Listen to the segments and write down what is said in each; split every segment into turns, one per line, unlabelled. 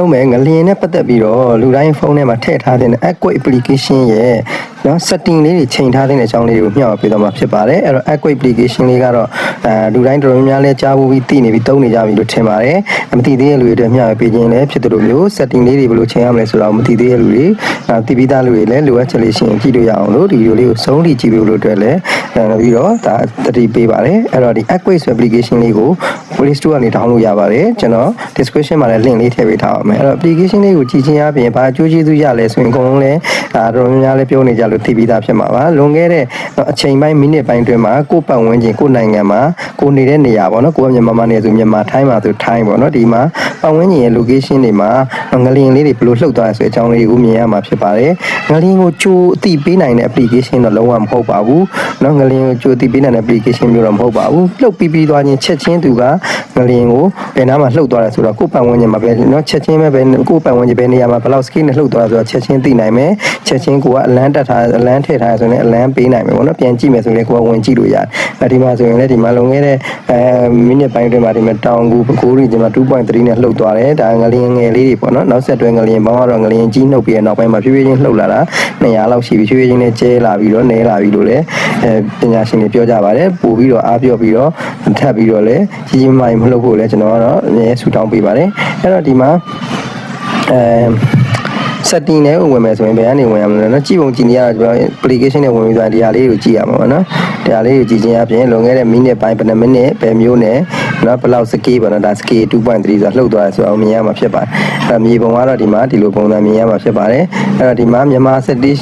လုံးမဲ့ငလျင်နဲ့ပတ်သက်ပြီးတော့လူတိုင်းဖုန်းထဲမှာထည့်ထားတဲ့ Aqua application ရဲ့ နော် setting လေးတွေချိန်ထားတဲ့အကြောင်းလေးတွေကိုမျှဝေပေးသွားမှာဖြစ်ပါတယ်အဲ့တော့ Aqua application လေးကတော့အဲလူတိုင်းတော်တော်များများလဲကြားဖို့ပြီးသိနေပြီးသုံးနေကြပြီလို့ထင်ပါတယ်မသိသေးတဲ့လူတွေအတွက်မျှဝေပေးခြင်းလည်းဖြစ်တယ်လို့မျိုး setting လေးတွေဘယ်လိုချိန်ရမလဲဆိုတော့မသိသေးတဲ့လူတွေအဲသိပြီးသားလူတွေလည်းလိုအပ်ချက်လေးရှိရင်ကြည့်လို့ရအောင်လို့ဒီဗီဒီယိုလေးကိုဆုံးထိကြည့်ပေးလို့အတွက်လည်းအဲပြီးတော့ဒါတတိပေးပါတယ်အဲ့တော့ဒီ Aqua application လေးကို Play Store ကနေ download ရပါတယ်ကျွန်တော် description မှာလည်း link လေးထည့်ပေးထားပါမယ်အဲ့တော့ application လေးကိုကြည့်ချင်းအပြင်ဘာအကျိုးကျေးဇူးရလဲဆိုရင်အကုန်လုံးလည်းဒါတော်တော်များများလည်းပြောနေကြလို့သိပြီးသားဖြစ်မှာပါလွန်ခဲ့တဲ့အချိန်ပိုင်းမိနစ်ပိုင်းတွင်းမှာကိုယ့်ပတ်ဝန်းကျင်ကိုယ့်နိုင်ငံမှာကိုယ်နေတဲ့နေရာပေါ့နော်ကိုယ်ကမြန်မာမှာနေဆိုမြန်မာထိုင်းမှာဆိုထိုင်းပေါ့နော်ဒီမှာပတ်ဝန်းကျင်ရဲ့ location တွေမှာငလျင်လေးတွေဘယ်လိုလှုပ်သွားလဲဆိုတဲ့အကြောင်းလေးကိုမြင်ရမှာဖြစ်ပါတယ်ငလျင်ကိုကြိုအသိပေးနိုင်တဲ့ application တော့လုံးဝမဟုတ်ပါဘူးနော်ငလျင်ကိုကြိုအသိပေးနိုင်တဲ့ application မျိုးတော့မဟုတ်ပါဘူးလှုပ်ပြီးပြီးသွားခြင်းချက်ချင်းသူကငလျင်ကိုဘယ်နားမှာလှုပ်သွားလဲဆိုတော့ကိုယ့်ပတ်ဝန်းကျင်မှာပဲနော်ချက်ချင်းပဲဘယ်ကိုယ့်ပတ်ဝန်းကျင်ဘယ်နေရာမှာဘယ်လောက် scale နဲ့လှုပ်သွားလဲဆိုတော့ချက်ချင်းသိနိုင်မယ်ချက်ချင်းကိုကအလန်းတက်ထားအလန်းထည့်ထားဆိုရင်အလန်းပေးနိုင်မယ်ပေါ့နော်ပြန်ကြည့်မယ်ဆိုရင်ကိုကဝင်ကြည့်လို့ရတယ်အဲဒီမှာဆိုရင်လည်းဒီမှာလုံခဲ့တဲ့အဲမိနစ်ပိုင်းတွင်းမှာဒီမှာတောင်ကူပကိုးရီဒီမှာ2.3နဲ့လှုပ်သွားတယ်ဒါငလျင်ငယ်လေးတွေပေါ့နော်နောက်ဆက်တွဲငလျင်ပေါင်းကတော့ငလျင်ကြီးနှုတ်ပြီးတဲ့နောက်ပိုင်းမှာဖြည်းဖြည်းချင်းလှုပ်လာတာ200လောက်ရှိပြီဖြည်းဖြည်းချင်းနဲ့ကျဲလာပြီးတော့နဲလာပြီးလို့လည်းအဲပညာရှင်တွေပြောကြပါတယ်ပို့ပြီးတော့အားပြောပြီးတော့ထပ်ပြီးတော့လည်းကြီးကြီးမားမားမလှုပ်ဖို့လည်းကျွန်တော်ကတော့အမြဲဆူတောင်းပေးပါတယ်အဲ့တော့ဒီမှာအဲ setting နဲ့ဝင်မယ်ဆိုရင်ဘယ်ကနေဝင်ရမလဲเนาะကြည့်ပုံကြည့်နေရတော့ကျွန်တော် application နဲ့ဝင်ပြီးဆိုရင်ဒီဟာလေးကိုကြည့်ရမှာပေါ့နော် ဒါလေးကြည့်ချင်းအပြင်လွန်ခဲ့တဲ့မိနစ်ပိုင်းဘယ်နှမိနစ်ဘယ်မျိုးနဲ့နော်ဘလောက်စကေးပေါ့နော်ဒါစကေး2.3ဆိုတာလှုပ်သွားတယ်ဆိုတော့မြင်ရမှာဖြစ်ပါတယ်အဲမြေပုံကတော့ဒီမှာဒီလိုပုံစံမြင်ရမှာဖြစ်ပါတယ်အဲတော့ဒီမှာမြန်မာ setting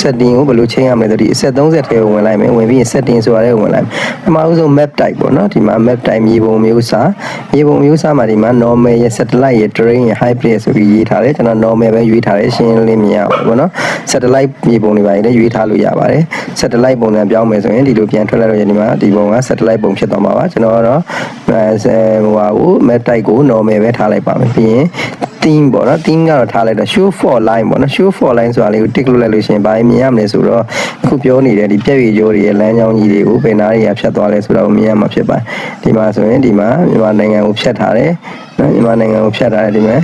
setting ကိုဘယ်လိုချိန်ရမလဲဆိုဒီအဆက်30ထဲကိုဝင်လိုက်မယ်ဝင်ပြီး setting ဆိုတာလည်းဝင်လိုက်ပထမဦးဆုံး map type ပေါ့နော်ဒီမှာ map type မြေပုံမျိုးစားမြေပုံမျိုးစားမှာဒီမှာ normal ရဲ့ satellite ရဲ့ terrain ရဲ့ high plane ဆိုပြီးရေးထားတယ်ကျွန်တော် normal ပဲရွေးထားတယ်ရှင်းလင်းမြင်ရအောင်ပေါ့နော် satellite မြေပုံတွေပါရင်လည်းရွေးထားလို့ရပါတယ် satellite ပုံစံပြောင်းမယ်ဆိုရင်ဒီလိုပြန်ထွက်လိုက်တော့ဒီမှာဒီပုံက satellite ပုံဖြစ်သွားမှာပါကျွန်တော်ကတော့အဲဟိုဟာကို map type ကို normal ပဲထားလိုက်ပါမယ်ပြီးရင် theme ပေါ့နော် theme ကတော့ထားလိုက်တော့ show for line ပေါ့နော် show for line ဆိုတာလေးကို tick လုပ်လိုက်လို့ရှိရင်ဘာမြင်ရမလဲဆိုတော့အခုပြောနေတဲ့ဒီပြည့်ရည်ကြိုးတွေရဲ့လမ်းကြောင်းကြီးတွေကိုဘယ်နာတွေကဖြတ်သွားလဲဆိုတာကိုမြင်ရမှာဖြစ်ပါတယ်ဒီမှာဆိုရင်ဒီမှာမြန်မာနိုင်ငံကိုဖြတ်ထားတယ်နော်မြန်မာနိုင်ငံကိုဖြတ်ထားတယ်ဒီမှာ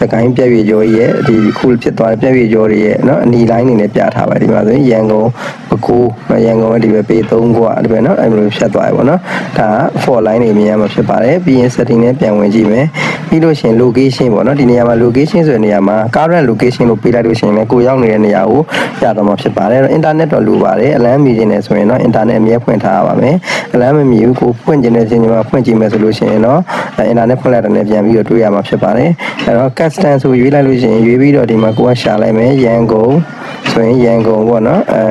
စကိုင်းပြည့်ရည်ကြိုးရဲ့ဒီခုဖြစ်သွားတဲ့ပြည့်ရည်ကြိုးတွေရဲ့နော်အနီလိုင်းနေနဲ့ပြထားပါတယ်ဒီမှာဆိုရင်ရန်ကုန် ပဲခူးရန်ကုန်ကဒီပဲပေ3กว่าဒီပဲနော်အဲ့လိုဖြတ်သွားရပေါ့နော်ဒါက for line တွေမြင်ရမှာဖြစ်ပါတယ်ပြီးရင် setting နဲ့ပြန်ဝင်ကြည့်မယ်ပြီးလို့ရှိရင် location ပေါ့နော်ဒီနေရာမှာ location ဆိုတဲ့နေရာမှာ current location လို့ပေးလိုက်လို့ရှိရင်လည်းကိုရောက်နေတဲ့နေရာကိုရတော့မှာဖြစ်ပါတယ်အဲ့တော့ internet တော့လိုပါတယ်အလမ်းမြည်ခြင်းနဲ့ဆိုရင်တော့ internet အမြဲဖွင့်ထားရပါမယ်အလမ်းမမြည်ဘူးကိုဖွင့်ခြင်းနဲ့ခြင်းမှာဖွင့်ကြည့်မယ်ဆိုလို့ရှိရင်တော့ internet ဖွင့်လိုက်တဲ့နဲ့ပြန်ပြီးတော့တွေ့ရမှာဖြစ်ပါတယ်အဲ့တော့ custom ဆိုရွေးလိုက်လို့ရှိရင်ရွေးပြီးတော့ဒီမှာကိုကရှာလိုက်မယ်ရန်ကုန်ဆိုရင်ရန်ကုန်ပေါ့နော်အဲ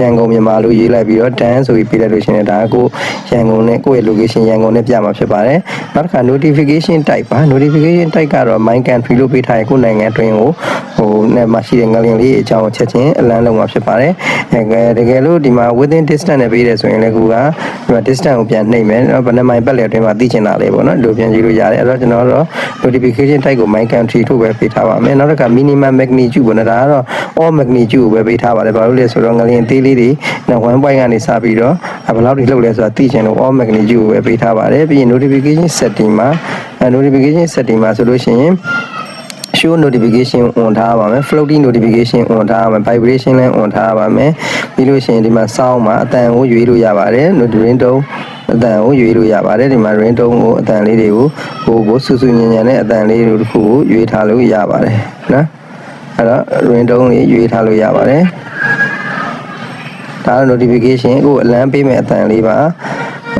ရန်ကုန်မြန်မာလို့ရေးလိုက်ပြီးတော့ dan ဆိုပြီးပြလိုက်လို့ရှိရင်ဒါကကိုရန်ကုန်နဲ့ကိုယ့်ရဲ့ location ရန်ကုန်နဲ့ပြမှာဖြစ်ပါတယ်နောက်တစ်ခါ notification type ပါ notification type ကတော့ my country လို့ပေးထားရင်ကိုယ့်နိုင်ငံအတွင်းကိုဟိုနဲ့မှာရှိတဲ့ငလျင်လေးအကြောင်းချက်ချင်းအလန်းလုံးမှာဖြစ်ပါတယ်အဲတကယ်လို့ဒီမှာ within distance နဲ့ပေးတယ်ဆိုရင်လည်းကိုကဒီမှာ distance ကိုပြန်နှိပ်မယ်နော်ဘယ်နှမိုင်ပတ်လည်အတွင်းမှာသိချင်တာလေးပေါ့နော်ဒီလိုပြန်ကြည့်လို့ရတယ်အဲ့တော့ကျွန်တော်တို့ notification type ကို my country ထုတ်ပဲပေးထားပါမယ်နောက်တစ်ခါ minimum magnitude ပေါ့နော်ဒါကတော့ all magnitude ကိုပဲပေးထားပါတယ်ဘာလို့လဲဆိုတော့ငလျင်သေးလေးတွေနော်1 point ကနေစပြီးတော့ဘယ်လောက်ထိလှုပ်လဲဆိုတာသိချင်လို့ all magnitude ကိုပဲပေးထားပါတယ်ပြီးရင် notification setting မှာ notification setting မှာဆိုလို့ရှိရင် show notification on ထားပါမယ် floating notification on ထားပါမယ် vibration လည်း on ထားပါမယ်ပြီးလို့ရှိရင်ဒီမှာ sound မှာအတန်ကိုရွေးလို့ရပါတယ် notification တုံးအတန်ကိုရွေးလို့ရပါတယ်ဒီမှာ ring tone ကိုအတန်လေးတွေကိုဟိုကိုဆူဆူညံ့ညံ့နဲ့အတန်လေးတွေတစ်ခုကိုရွေးထားလို့ရပါတယ်နော်အဲ့တော့ ring tone လေးရွေးထားလို့ရပါတယ် ဒါက notification ကိုအလန်းပေးမဲ့အတန်လေးပါ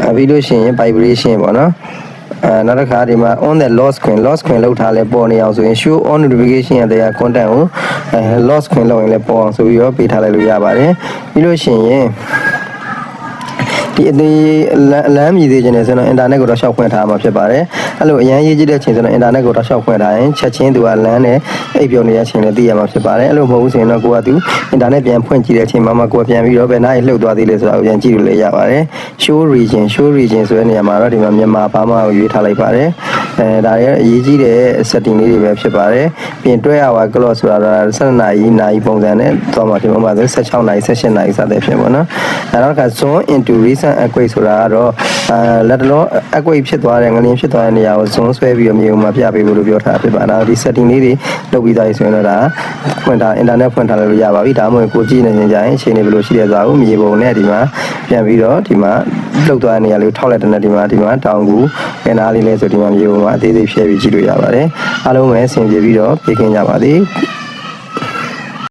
အဲပြီးလို့ရှိရင် vibration ပေါ့နော်အဲနောက်တစ်ခါဒီမှာ on the lost screen lost screen လောက်ထားလဲပေါ်နေအောင်ဆိုရင် show on notification ရဲ့တရား content ကိုအဲ lost screen လောက်ရင်လည်းပေါ်အောင်ဆိုပြီးတော့ပေးထားလိုက်လို့ရပါတယ်ပြီးလို့ရှိရင် ဒီအသေးအလမ်းမြည်သေးခြင်းနဲ့ဆိုတော့ internet ကိုတော့ရှောက်ဖွင့်ထားမှာဖြစ်ပါတယ်အဲ့လိုအရန်ရေးကြည့်တဲ့ချိန်ဆိုတော့ internet ကိုတော့ရှောက်ဖွင့်ထားရင်ချက်ချင်းသူကလမ်းနဲ့အိပ်ပျော်နေတဲ့ချိန်နဲ့သိရမှာဖြစ်ပါတယ်အဲ့လိုမဟုတ်ဘူးဆိုရင်တော့ကိုကသူ internet ပြန်ဖွင့်ကြည့်တဲ့အချိန်မှာမှကိုကပြန်ပြီးတော့ဘယ်နားလှုပ်သွားသေးလဲဆိုတာကိုပြန်ကြည့်လို့လည်းရပါတယ် show region show region ဆိုတဲ့နေရာမှာတော့ဒီမှာမြန်မာဘာမှကိုရွေးထားလိုက်ပါတယ်အဲဒါရဲ့အရေးကြီးတဲ့ setting လေးတွေပဲဖြစ်ပါတယ်ပြင်တွဲရပါ clock ဆိုတာတော့12နာရီနာရီပုံစံနဲ့သွားမှာဖြစ်မှာပါဆို16နာရီ18နာရီစသဖြင့်ပေါ့နော်အဲနောက်တစ်ခါ zoom into recent instant earthquake ဆိုတာကတော့အဲလက်တလော earthquake ဖြစ်သွားတဲ့ငလျင်ဖြစ်သွားတဲ့နေရာကိုဇွန်းဆွဲပြီးတော့မြေပုံမှာပြပေးဖို့လို့ပြောထားတာဖြစ်ပါတယ်။ဒီ setting လေးတွေလုပ်ပြီးသားပြီဆိုရင်တော့ဒါဖွင့်ထား internet ဖွင့်ထားလို့ရပါပြီ။ဒါမှမဟုတ်ကိုကြည့်နေရင်ကြရင်အချိန်နေဘယ်လိုရှိတဲ့သွားကိုမြေပုံနဲ့ဒီမှာပြန်ပြီးတော့ဒီမှာလှုပ်သွားတဲ့နေရာလေးကိုထောက်လိုက်တဲ့နဲ့ဒီမှာဒီမှာတောင်ကူကင်နာလေးလဲဆိုဒီမှာမြေပုံမှာအသေးသေးဖြဲပြီးကြည့်လို့ရပါတယ်။အားလုံးပဲအဆင်ပြေပြီးတော့ပြေးခင်ကြပါသည်။